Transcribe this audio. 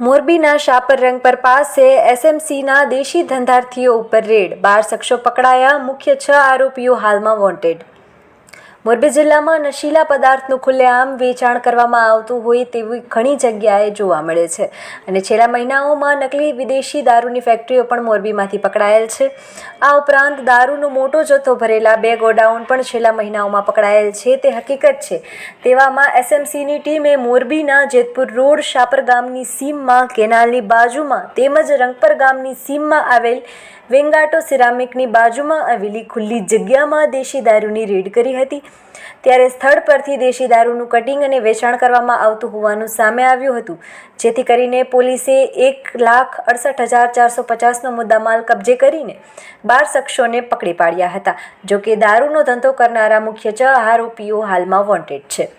મોરબીના શાપર રંગપર પાસે એસએમસીના દેશી ધંધાર્થીઓ ઉપર રેડ. બાર શખ્સો પકડાયા, મુખ્ય છ આરોપીઓ હાલમાં વોન્ટેડ. મોરબી જિલ્લામાં નશીલા પદાર્થનું ખુલ્લેઆમ વેચાણ કરવામાં આવતું હોય તેવી ઘણી જગ્યાએ જોવા મળે છે. અને છેલ્લા મહિનાઓમાં નકલી વિદેશી દારૂની ફેક્ટરીઓ પણ મોરબીમાંથી પકડાયેલ છે. આ ઉપરાંત દારૂનો મોટો જથ્થો ભરેલા બે ગોડાઉન પણ છેલ્લા મહિનાઓમાં પકડાયેલ છે. તે હકીકત છે. તેવામાં એસએમસીની ટીમે મોરબીના જેતપુર રોડ શાપર ગામની સીમમાં, કેનાલની બાજુમાં તેમજ રંગપર ગામની સીમમાં આવેલ વેંગાટો સિરામિકની બાજુમાં આવેલી ખુલ્લી જગ્યામાં દેશી દારૂની રેડ કરી હતી. ત્યારે સ્થળ પરથી દેશી દારૂનું કટિંગ અને વેચાણ કરવામાં આવતું હોવાનું સામે આવ્યું હતું. જેથી કરીને પોલીસે એક લાખ અડસઠ હજાર ચારસો પચાસનો મુદ્દામાલ કબજે કરીને બાર શખ્સોને પકડી પાડ્યા હતા. જોકે દારૂનો ધંધો કરનારા મુખ્ય છ આરોપીઓ હાલમાં વોન્ટેડ છે.